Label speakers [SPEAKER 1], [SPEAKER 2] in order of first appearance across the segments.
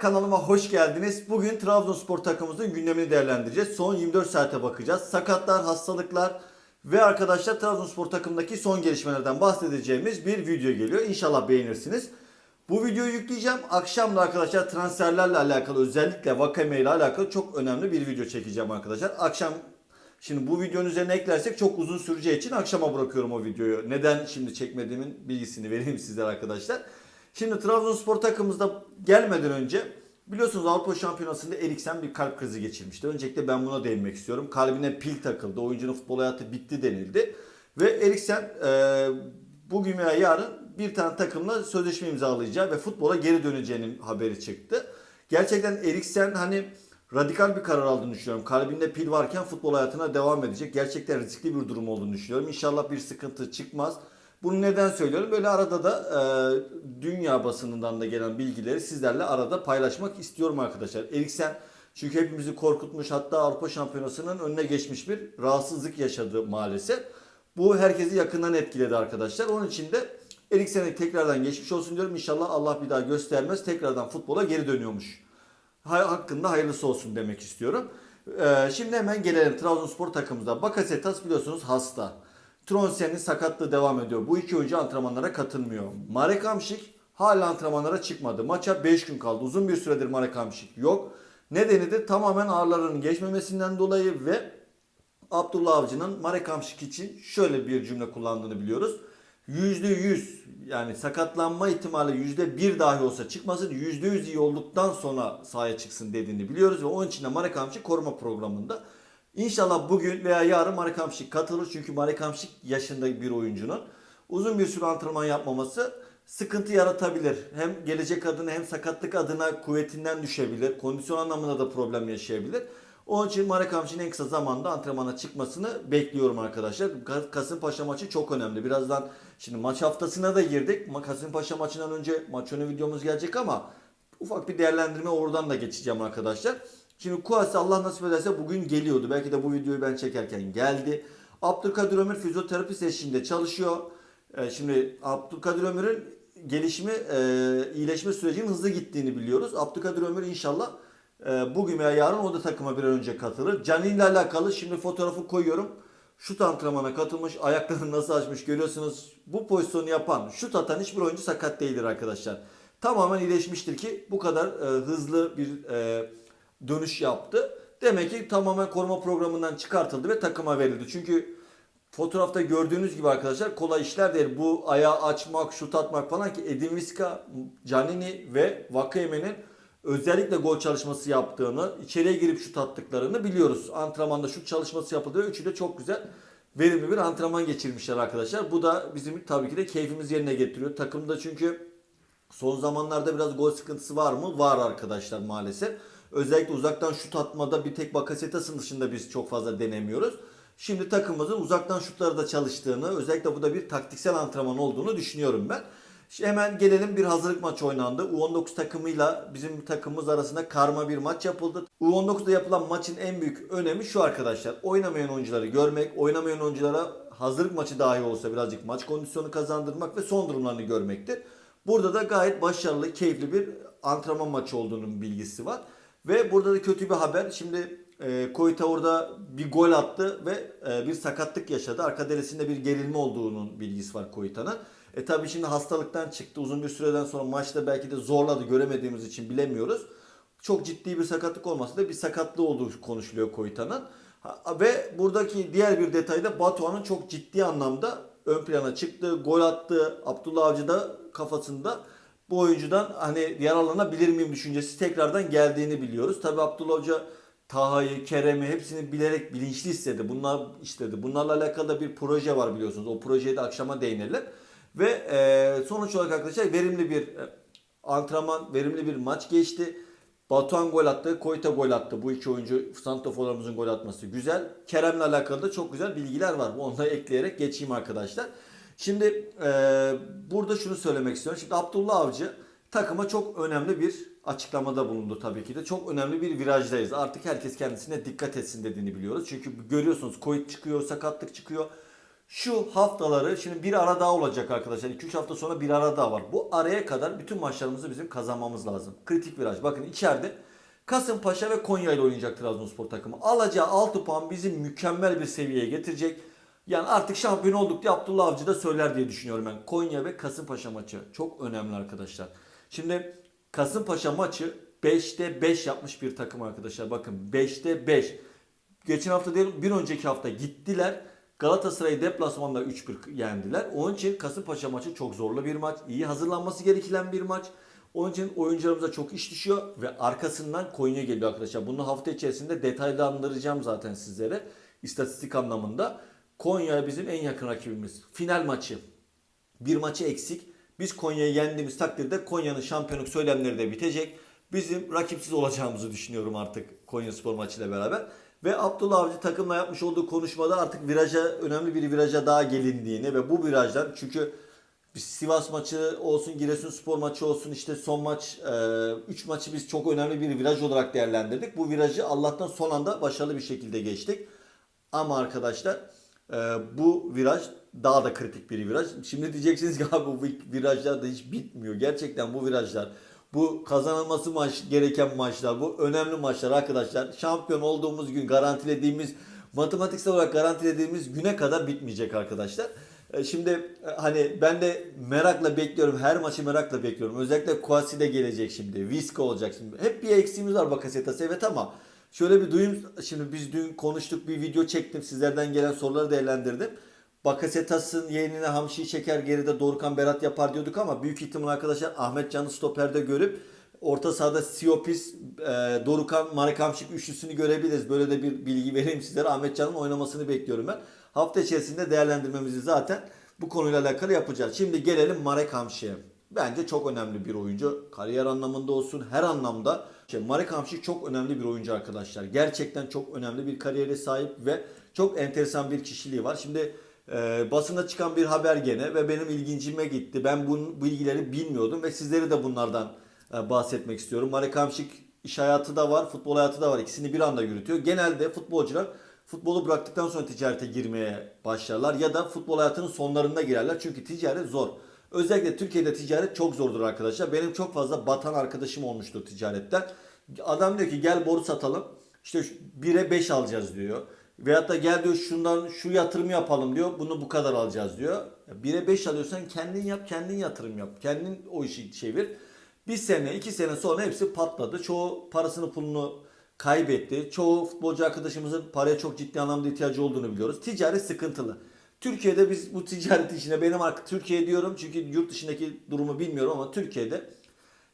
[SPEAKER 1] kanalıma hoş geldiniz. Bugün Trabzonspor takımımızın gündemini değerlendireceğiz. Son 24 saate bakacağız. Sakatlar, hastalıklar ve arkadaşlar Trabzonspor takımındaki son gelişmelerden bahsedeceğimiz bir video geliyor. İnşallah beğenirsiniz. Bu videoyu yükleyeceğim. Akşam da arkadaşlar transferlerle alakalı özellikle Vakame ile alakalı çok önemli bir video çekeceğim arkadaşlar. Akşam Şimdi bu videonun üzerine eklersek çok uzun süreceği için akşama bırakıyorum o videoyu. Neden şimdi çekmediğimin bilgisini vereyim sizlere arkadaşlar. Şimdi Trabzonspor takımımızda gelmeden önce biliyorsunuz Avrupa Şampiyonası'nda Eriksen bir kalp krizi geçirmişti. Öncelikle ben buna değinmek istiyorum. Kalbine pil takıldı. Oyuncunun futbol hayatı bitti denildi. Ve Eriksen e, bugün veya yarın bir tane takımla sözleşme imzalayacağı ve futbola geri döneceğinin haberi çıktı. Gerçekten Eriksen hani radikal bir karar aldığını düşünüyorum. Kalbinde pil varken futbol hayatına devam edecek. Gerçekten riskli bir durum olduğunu düşünüyorum. İnşallah bir sıkıntı çıkmaz. Bunu neden söylüyorum? Böyle arada da e, dünya basınından da gelen bilgileri sizlerle arada paylaşmak istiyorum arkadaşlar. Eriksen çünkü hepimizi korkutmuş hatta Avrupa Şampiyonası'nın önüne geçmiş bir rahatsızlık yaşadı maalesef. Bu herkesi yakından etkiledi arkadaşlar. Onun için de Eriksen'e tekrardan geçmiş olsun diyorum. İnşallah Allah bir daha göstermez. Tekrardan futbola geri dönüyormuş. Hay- hakkında hayırlısı olsun demek istiyorum. Ee, şimdi hemen gelelim Trabzonspor takımımıza. Bakasetas biliyorsunuz hasta. Tronsen'in sakatlığı devam ediyor. Bu iki oyuncu antrenmanlara katılmıyor. Marek Hamšík hala antrenmanlara çıkmadı. Maça 5 gün kaldı. Uzun bir süredir Marek Hamšík yok. Nedeni de tamamen ağrılarının geçmemesinden dolayı ve Abdullah Avcı'nın Marek Hamšík için şöyle bir cümle kullandığını biliyoruz. %100 yani sakatlanma ihtimali %1 dahi olsa çıkmasın %100 iyi olduktan sonra sahaya çıksın dediğini biliyoruz ve onun için de Marek Hamšík koruma programında. İnşallah bugün veya yarın Marek Hamšík katılır çünkü Marek Hamšík yaşında bir oyuncunun uzun bir süre antrenman yapmaması sıkıntı yaratabilir. Hem gelecek adına hem sakatlık adına kuvvetinden düşebilir. Kondisyon anlamında da problem yaşayabilir. Onun için Marek Hamšík'in en kısa zamanda antrenmana çıkmasını bekliyorum arkadaşlar. Ka- Kasımpaşa maçı çok önemli. Birazdan şimdi maç haftasına da girdik. Kasımpaşa maçından önce maç önü videomuz gelecek ama ufak bir değerlendirme oradan da geçeceğim arkadaşlar. Şimdi Kuasi Allah nasip ederse bugün geliyordu. Belki de bu videoyu ben çekerken geldi. Abdülkadir Ömür fizyoterapist eşliğinde çalışıyor. Ee, şimdi Abdülkadir Ömür'ün gelişimi, e, iyileşme sürecinin hızlı gittiğini biliyoruz. Abdülkadir Ömür inşallah e, bugün veya yarın o da takıma bir an önce katılır. Cani ile alakalı şimdi fotoğrafı koyuyorum. Şut antrenmana katılmış, ayaklarını nasıl açmış görüyorsunuz. Bu pozisyonu yapan, şut atan hiçbir oyuncu sakat değildir arkadaşlar. Tamamen iyileşmiştir ki bu kadar e, hızlı bir e, dönüş yaptı. Demek ki tamamen koruma programından çıkartıldı ve takıma verildi. Çünkü fotoğrafta gördüğünüz gibi arkadaşlar kolay işler değil. Bu ayağı açmak, şut atmak falan ki Edin Visca, Canini ve Vakayeme'nin özellikle gol çalışması yaptığını, içeriye girip şut attıklarını biliyoruz. Antrenmanda şut çalışması yapılıyor. Üçü de çok güzel verimli bir antrenman geçirmişler arkadaşlar. Bu da bizim tabii ki de keyfimiz yerine getiriyor. Takımda çünkü Son zamanlarda biraz gol sıkıntısı var mı? Var arkadaşlar maalesef. Özellikle uzaktan şut atmada bir tek Bakasetas'ın dışında biz çok fazla denemiyoruz. Şimdi takımımızın uzaktan şutları da çalıştığını, özellikle bu da bir taktiksel antrenman olduğunu düşünüyorum ben. Şimdi hemen gelelim bir hazırlık maçı oynandı. U19 takımıyla bizim takımımız arasında karma bir maç yapıldı. U19'da yapılan maçın en büyük önemi şu arkadaşlar. Oynamayan oyuncuları görmek, oynamayan oyunculara hazırlık maçı dahi olsa birazcık maç kondisyonu kazandırmak ve son durumlarını görmektir. Burada da gayet başarılı, keyifli bir antrenman maçı olduğunun bilgisi var. Ve burada da kötü bir haber. Şimdi e, Koyta orada bir gol attı ve e, bir sakatlık yaşadı. Arka derisinde bir gerilme olduğunun bilgisi var Koyta'nın. E tabi şimdi hastalıktan çıktı. Uzun bir süreden sonra maçta belki de zorladı. Göremediğimiz için bilemiyoruz. Çok ciddi bir sakatlık olmasa da bir sakatlığı olduğu konuşuluyor Koyta'nın. Ve buradaki diğer bir detayda Batuhan'ın çok ciddi anlamda ön plana çıktı. Gol attı. Abdullah Avcı da kafasında bu oyuncudan hani yararlanabilir miyim düşüncesi tekrardan geldiğini biliyoruz. Tabi Abdullah Hoca Taha'yı, Kerem'i hepsini bilerek bilinçli istedi. Bunlar istedi. Bunlarla alakalı da bir proje var biliyorsunuz. O projeye de akşama değinelim. Ve e, sonuç olarak arkadaşlar verimli bir e, antrenman, verimli bir maç geçti. Batuhan gol attı, Koyta gol attı. Bu iki oyuncu santraforlarımızın gol atması güzel. Kerem'le alakalı da çok güzel bilgiler var. Onu da ekleyerek geçeyim arkadaşlar. Şimdi e, burada şunu söylemek istiyorum. Şimdi Abdullah Avcı takıma çok önemli bir açıklamada bulundu tabii ki de. Çok önemli bir virajdayız. Artık herkes kendisine dikkat etsin dediğini biliyoruz. Çünkü görüyorsunuz Koyt çıkıyor, sakatlık çıkıyor. Şu haftaları şimdi bir ara daha olacak arkadaşlar. 2-3 hafta sonra bir ara daha var. Bu araya kadar bütün maçlarımızı bizim kazanmamız lazım. Kritik viraj. Bakın içeride Kasımpaşa ve Konya ile oynayacak Trabzonspor takımı. Alacağı 6 puan bizi mükemmel bir seviyeye getirecek. Yani artık şampiyon olduk diye Abdullah Avcı da söyler diye düşünüyorum ben. Konya ve Kasımpaşa maçı çok önemli arkadaşlar. Şimdi Kasımpaşa maçı 5'te 5 yapmış bir takım arkadaşlar. Bakın 5'te 5. Geçen hafta değil bir önceki hafta gittiler. Galatasaray'ı deplasmanda 3-1 yendiler. Onun için Kasımpaşa maçı çok zorlu bir maç. İyi hazırlanması gereken bir maç. Onun için oyuncularımıza çok iş düşüyor ve arkasından Konya geliyor arkadaşlar. Bunu hafta içerisinde detaylandıracağım zaten sizlere istatistik anlamında. Konya bizim en yakın rakibimiz. Final maçı. Bir maçı eksik. Biz Konya'yı yendiğimiz takdirde Konya'nın şampiyonluk söylemleri de bitecek. Bizim rakipsiz olacağımızı düşünüyorum artık Konya Spor maçıyla beraber. Ve Abdullah Avcı takımla yapmış olduğu konuşmada artık viraja önemli bir viraja daha gelindiğini ve bu virajdan çünkü Sivas maçı olsun, Giresunspor maçı olsun işte son maç 3 maçı biz çok önemli bir viraj olarak değerlendirdik. Bu virajı Allah'tan son anda başarılı bir şekilde geçtik. Ama arkadaşlar e, bu viraj daha da kritik bir viraj. Şimdi diyeceksiniz ki abi bu virajlar da hiç bitmiyor. Gerçekten bu virajlar bu kazanılması maç gereken maçlar, bu önemli maçlar arkadaşlar. Şampiyon olduğumuz gün garantilediğimiz, matematiksel olarak garantilediğimiz güne kadar bitmeyecek arkadaşlar. E, Şimdi e, hani ben de merakla bekliyorum. Her maçı merakla bekliyorum. Özellikle Kuasi de gelecek şimdi. Viska olacak şimdi. Hep bir eksiğimiz var Bakasetas evet ama şöyle bir duyum şimdi biz dün konuştuk bir video çektim. Sizlerden gelen soruları değerlendirdim. Bakasetas'ın yeğenine Hamşi'yi çeker geride Dorukhan Berat yapar diyorduk ama büyük ihtimal arkadaşlar Ahmet Can'ı stoperde görüp orta sahada Siopis, e, Dorukhan, Marek Hamşik üçlüsünü görebiliriz. Böyle de bir bilgi vereyim sizlere. Ahmet Can'ın oynamasını bekliyorum ben. Hafta içerisinde değerlendirmemizi zaten bu konuyla alakalı yapacağız. Şimdi gelelim Marek Hamşik'e. Bence çok önemli bir oyuncu. Kariyer anlamında olsun her anlamda. Marek Hamşik çok önemli bir oyuncu arkadaşlar. Gerçekten çok önemli bir kariyere sahip ve çok enteresan bir kişiliği var. Şimdi e, basında çıkan bir haber gene ve benim ilgincime gitti. Ben bu bilgileri bilmiyordum ve sizlere de bunlardan e, bahsetmek istiyorum. Marek Hamşik iş hayatı da var, futbol hayatı da var. İkisini bir anda yürütüyor. Genelde futbolcular futbolu bıraktıktan sonra ticarete girmeye başlarlar ya da futbol hayatının sonlarında girerler. Çünkü ticaret zor. Özellikle Türkiye'de ticaret çok zordur arkadaşlar. Benim çok fazla batan arkadaşım olmuştur ticaretten. Adam diyor ki gel boru satalım. İşte 1'e 5 alacağız diyor. Veyahut da gel diyor şundan şu yatırım yapalım diyor. Bunu bu kadar alacağız diyor. 1'e 5 alıyorsan kendin yap, kendin yatırım yap. Kendin o işi çevir. Bir sene, iki sene sonra hepsi patladı. Çoğu parasını pulunu kaybetti. Çoğu futbolcu arkadaşımızın paraya çok ciddi anlamda ihtiyacı olduğunu biliyoruz. Ticaret sıkıntılı. Türkiye'de biz bu ticaret işine benim artık Türkiye diyorum çünkü yurt dışındaki durumu bilmiyorum ama Türkiye'de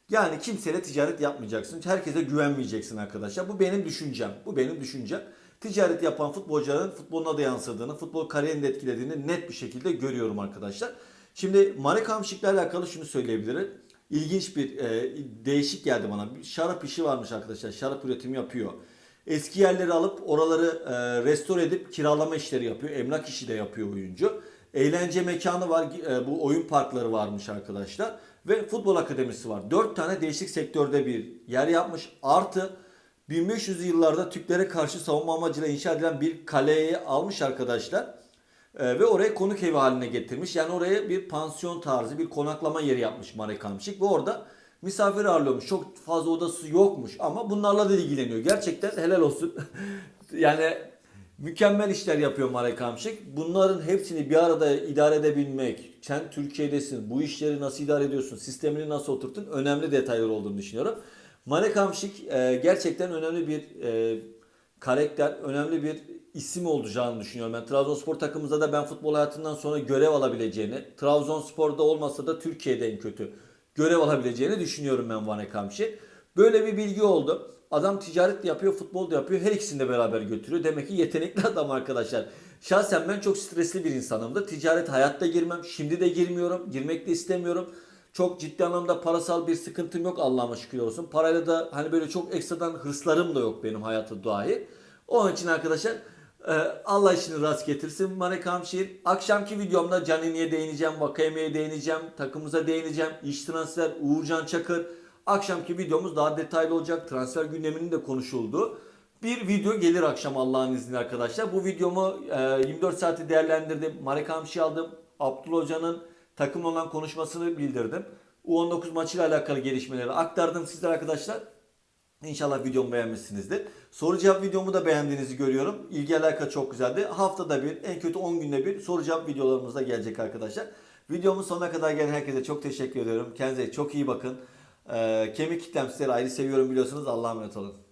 [SPEAKER 1] yani kimseyle ticaret yapmayacaksın. Herkese güvenmeyeceksin arkadaşlar. Bu benim düşüncem. Bu benim düşüncem. Ticaret yapan futbolcuların futboluna da yansıdığını, futbol kariyerini etkilediğini net bir şekilde görüyorum arkadaşlar. Şimdi Marek Hamşik'le alakalı şunu söyleyebilirim. İlginç bir, e, değişik geldi bana. Bir şarap işi varmış arkadaşlar. Şarap üretimi yapıyor. Eski yerleri alıp oraları e, restore edip kiralama işleri yapıyor. Emlak işi de yapıyor oyuncu. Eğlence mekanı var. E, bu oyun parkları varmış arkadaşlar. Ve futbol akademisi var. Dört tane değişik sektörde bir yer yapmış. Artı 1500'lü yıllarda Türklere karşı savunma amacıyla inşa edilen bir kaleyi almış arkadaşlar. Ee, ve orayı konuk evi haline getirmiş. Yani oraya bir pansiyon tarzı bir konaklama yeri yapmış Marek Hamşik. Ve orada misafir ağırlıyormuş. Çok fazla odası yokmuş ama bunlarla da ilgileniyor. Gerçekten helal olsun. yani mükemmel işler yapıyor Marek Hamşik. Bunların hepsini bir arada idare edebilmek. Sen Türkiye'desin. Bu işleri nasıl idare ediyorsun? Sistemini nasıl oturttun? Önemli detaylar olduğunu düşünüyorum. Marek Hamşik e, gerçekten önemli bir e, karakter, önemli bir isim olacağını düşünüyorum. Ben Trabzonspor takımımızda da ben futbol hayatından sonra görev alabileceğini, Trabzonspor'da olmasa da Türkiye'de en kötü görev alabileceğini düşünüyorum ben Marek Hamşik. Böyle bir bilgi oldu. Adam ticaret de yapıyor, futbol da yapıyor. Her ikisini de beraber götürüyor. Demek ki yetenekli adam arkadaşlar. Şahsen ben çok stresli bir insanımdır. Ticaret hayatta girmem. Şimdi de girmiyorum. Girmek de istemiyorum. Çok ciddi anlamda parasal bir sıkıntım yok Allah'ıma şükür olsun. Parayla da hani böyle çok ekstradan hırslarım da yok benim hayatı dahi. Onun için arkadaşlar e, Allah işini rast getirsin Marek Hamşehir. Akşamki videomda Canini'ye değineceğim, Vakayeme'ye değineceğim, takımımıza değineceğim. İş transfer, Uğurcan Çakır. Akşamki videomuz daha detaylı olacak. Transfer gündeminin de konuşulduğu bir video gelir akşam Allah'ın izniyle arkadaşlar. Bu videomu e, 24 saati değerlendirdim. Marek Hamşi aldım. Abdullah Hoca'nın takımla olan konuşmasını bildirdim. U19 maçıyla alakalı gelişmeleri aktardım sizlere arkadaşlar. İnşallah videomu beğenmişsinizdir. Soru cevap videomu da beğendiğinizi görüyorum. İlgi alaka çok güzeldi. Haftada bir, en kötü 10 günde bir soru cevap videolarımız da gelecek arkadaşlar. Videomun sonuna kadar gelen herkese çok teşekkür ediyorum. Kendinize çok iyi bakın. Ee, kemik kitlem sizleri ayrı seviyorum biliyorsunuz. Allah'a emanet olun.